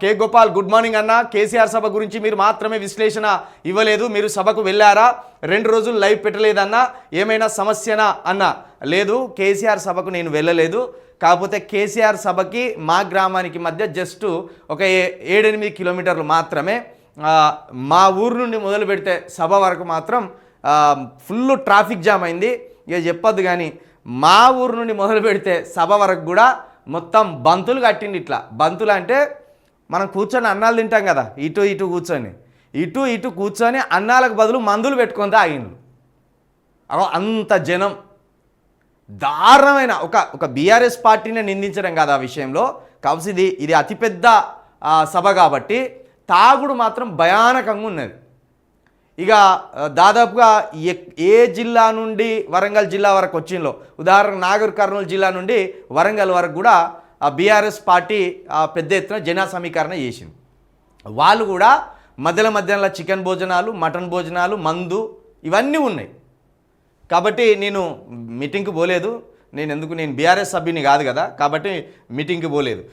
కే Gopal good morning అన్న. కేసీఆర్ సభ గురించి మీరు మాత్రమే విశ్లేషణ ఇవ్వలేదు. మీరు సభకు వెళ్ళారా? రెండు రోజులు లైవ్ పెట్టలేదన్నా. ఏమైనా సమస్యనా అన్న? లేదు కేసీఆర్ సభకు నేను వెళ్ళలేదు. కాకపోతే కేసీఆర్ సభకి మా గ్రామానికి మధ్య జస్ట్ ఒక ఏడెనిమిది కిలోమీటర్లు మాత్రమే. మా ఊరు నుండి మొదలు పెడితే సభ వరకు మాత్రం ఫుల్ ట్రాఫిక్ జామ్ అయింది. ఇక చెప్పొద్దు కానీ మా ఊరు నుండి మొదలు పెడితే సభ వరకు కూడా మొత్తం బంతులు కట్టిండి ఇట్లా. బంతులు అంటే మనం కూర్చొని అన్నాలు తింటాం కదా ఇటు ఇటు కూర్చొని. ఇటు ఇటు కూర్చొని అన్నాలకు బదులు మందులు పెట్టుకొని తాగిండు. అంత జనం. దారుణమైన ఒక ఒక బీఆర్ఎస్ పార్టీని నిందించడం కాదు ఆ విషయంలో. కాబట్టి ఇది ఇది అతిపెద్ద సభ కాబట్టి తాగుడు మాత్రం భయానకంగా ఉన్నది. ఇక దాదాపుగా ఏ జిల్లా నుండి వరంగల్ జిల్లా వరకు వచ్చిందో ఉదాహరణకు నాగర్ కర్నూలు జిల్లా నుండి వరంగల్ వరకు కూడా బీఆర్ఎస్ పార్టీ ఆ, పెద్ద ఎత్తున జనా సమీకరణ చేసింది. వాళ్ళు కూడా మధ్యలో మధ్యలో చికెన్ భోజనాలు మటన్ భోజనాలు మందు ఇవన్నీ ఉన్నాయి. కాబట్టి నేను మీటింగ్కి పోలేదు. నేను ఎందుకు? నేను బీఆర్ఎస్ సభ్యుని కాదు కదా. కాబట్టి మీటింగ్కి పోలేదు.